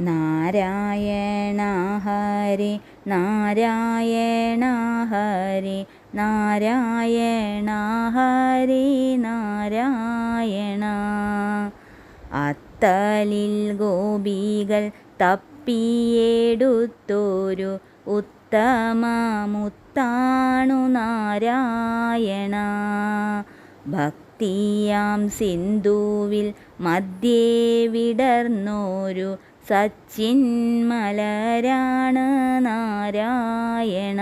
നാരായണ ഹരി നാരായണ ഹരി നാരായണ ഹരി നാരായണ. അത്തലിൽ ഗോപികൾ തപ്പിയെടുത്തൊരു ഉത്തമമുത്താണു നാരായണ. ഭക്തിയാം സിന്ധുവിൽ മധ്യേ വിടർന്നോരു സച്ചിന്മലരാണ് നാരായണ.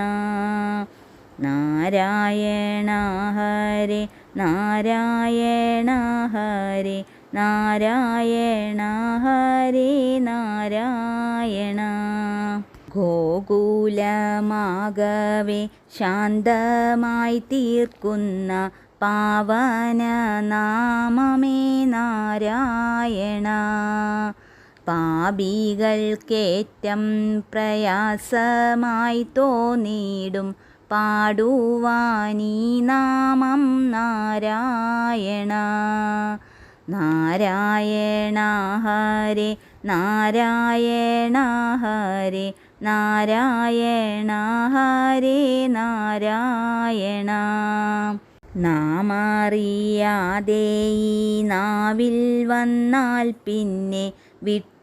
നാരായണ ഹരി നാരായണ ഹരി നാരായണ ഹരി നാരായണ. ഗോകുലമാകവേ ശാന്തമായി തീർക്കുന്ന പാവന നാമമേ നാരായണ. പാപികൾക്കേറ്റം പ്രയാസമായി തോന്നിയിടും പാടുവാനീ നാമം നാരായണ. നാരായണ ഹരേ നാരായണ ഹരേ നാരായണ ഹരേ നാരായണ. നാമറിയാതെ ഈ നാവിൽ വന്നാൽ പിന്നെ വിട്ടു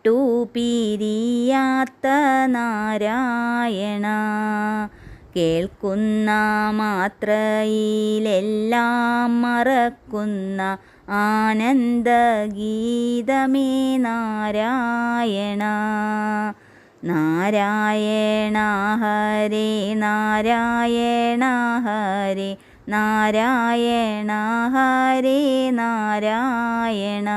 പിരിയാത്ത നാരായണ. കേൾക്കുന്ന മാത്രയിലെല്ലാം മറക്കുന്ന ആനന്ദഗീതമേ നാരായണ. നാരായണ ഹരേ നാരായണ ഹരേ നാരായണ ഹരേ നാരായണ.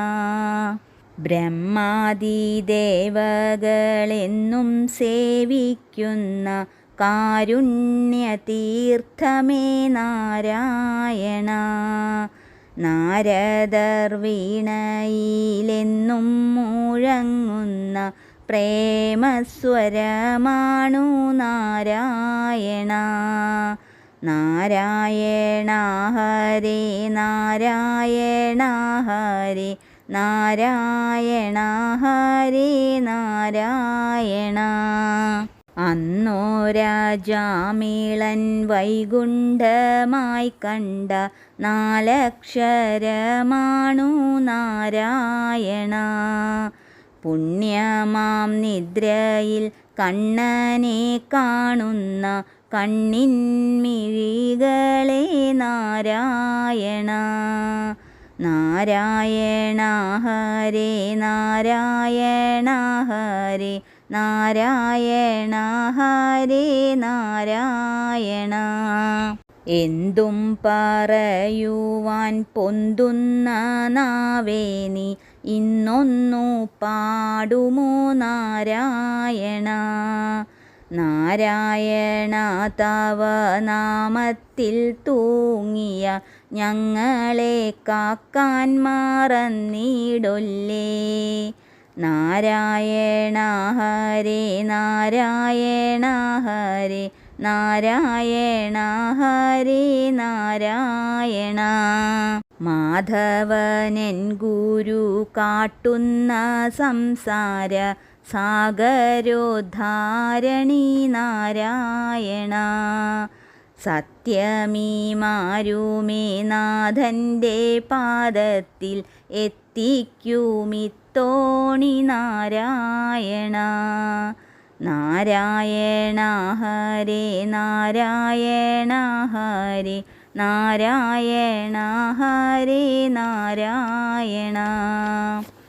ബ്രഹ്മാദിദേവകളെന്നും സേവിക്കുന്ന കാരുണ്യതീർത്ഥമേ നാരായണ. നാരദർ വീണയിലെന്നും മുഴങ്ങുന്ന പ്രേമസ്വരമാണു നാരായണ. നാരായണ ഹരേ നാരായണ ഹരേ നാരായണ ഹരി നാരായണ. അന്നോ രാജാമീളൻ വൈകുണ്ഠമായി കണ്ട നാലക്ഷരമാണു നാരായണ. പുണ്യമാം നിദ്രയിൽ കണ്ണനെ കാണുന്ന കണ്ണിൻമിഴികളെ നാരായണ. നാരായണ ഹരേ നാരായണ ഹരേ നാരായണ. ഹരേ നാരായണ എന്തും പറയുവാൻ പൊന്തുന്ന നാവേനി ഇന്നൊന്നു പാടുമോ നാരായണ? നാരായണ തവ നാമത്തിൽ തൂങ്ങിയ ഞങ്ങളെ കാക്കാൻ മറന്നിടൊല്ലേ? നാരായണ ഹരേ നാരായണ ഹരേ നാരായണ ഹരേ നാരായണ. മാധവനൻ ഗുരു കാട്ടുന്ന സംസാര സാഗരോദ്ധാരണി നാരായണ. സത്യമീ മാരുമേ നാഥന്റെ പാദത്തിൽ എത്തിക്കുമിത്തോണി നാരായണ. നാരായണ ഹരേ നാരായണ ഹരേ നാരായണ ഹരേ നാരായണ.